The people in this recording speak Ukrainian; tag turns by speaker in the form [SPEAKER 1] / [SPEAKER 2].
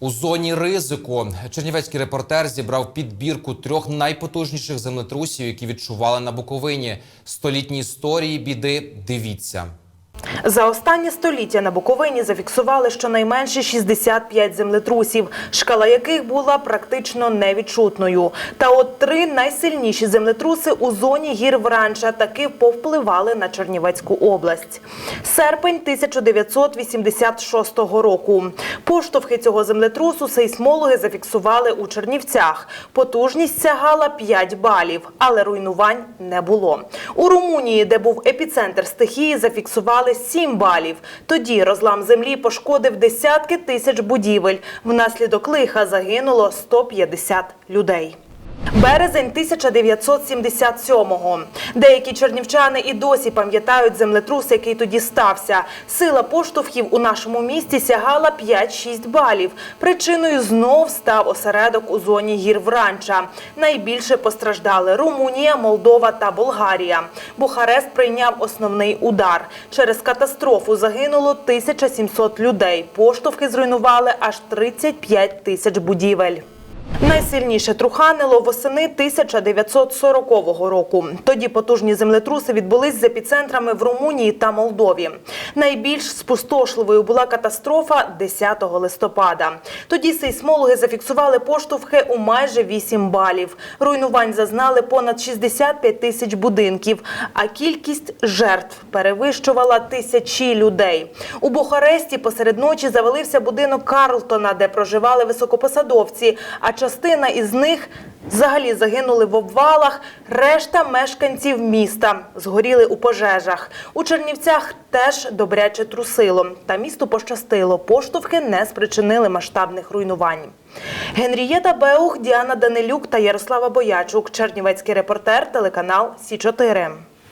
[SPEAKER 1] У зоні ризику чернівецький репортер зібрав підбірку трьох найпотужніших землетрусів, які відчували на Буковині. Столітні історії біди. Дивіться.
[SPEAKER 2] За останнє століття на Буковині зафіксували щонайменше 65 землетрусів, шкала яких була практично невідчутною. Та от три найсильніші землетруси у зоні гір Вранча таки повпливали на Чернівецьку область. Серпень 1986 року. Поштовхи цього землетрусу сейсмологи зафіксували у Чернівцях. Потужність сягала 5 балів, але руйнувань не було. У Румунії, де був епіцентр стихії, зафіксували 7 балів. Тоді розлам землі пошкодив десятки тисяч будівель. Внаслідок лиха загинуло 150 людей. Березень 1977-го. Деякі чернівчани і досі пам'ятають землетрус, який тоді стався. Сила поштовхів у нашому місті сягала 5-6 балів. Причиною знов став осередок у зоні гір Вранча. Найбільше постраждали Румунія, Молдова та Болгарія. Бухарест прийняв основний удар. Через катастрофу загинуло 1700 людей. Поштовхи зруйнували аж 35 тисяч будівель. Найсильніше труханило восени 1940 року. Тоді потужні землетруси відбулись з епіцентрами в Румунії та Молдові. Найбільш спустошливою була катастрофа 10 листопада. Тоді сейсмологи зафіксували поштовхи у майже 8 балів. Руйнувань зазнали понад 65 тисяч будинків, а кількість жертв перевищувала тисячі людей. У Бухаресті посеред ночі завалився будинок Карлтона, де проживали високопосадовці, а частина із них взагалі загинули в обвалах. Решта мешканців міста згоріли у пожежах. У Чернівцях теж добряче трусило. Та місту пощастило. Поштовхи не спричинили масштабних руйнувань. Генрієта Беух, Діана Данилюк та Ярослава Боячук. Чернівецький репортер, телеканал Сі 4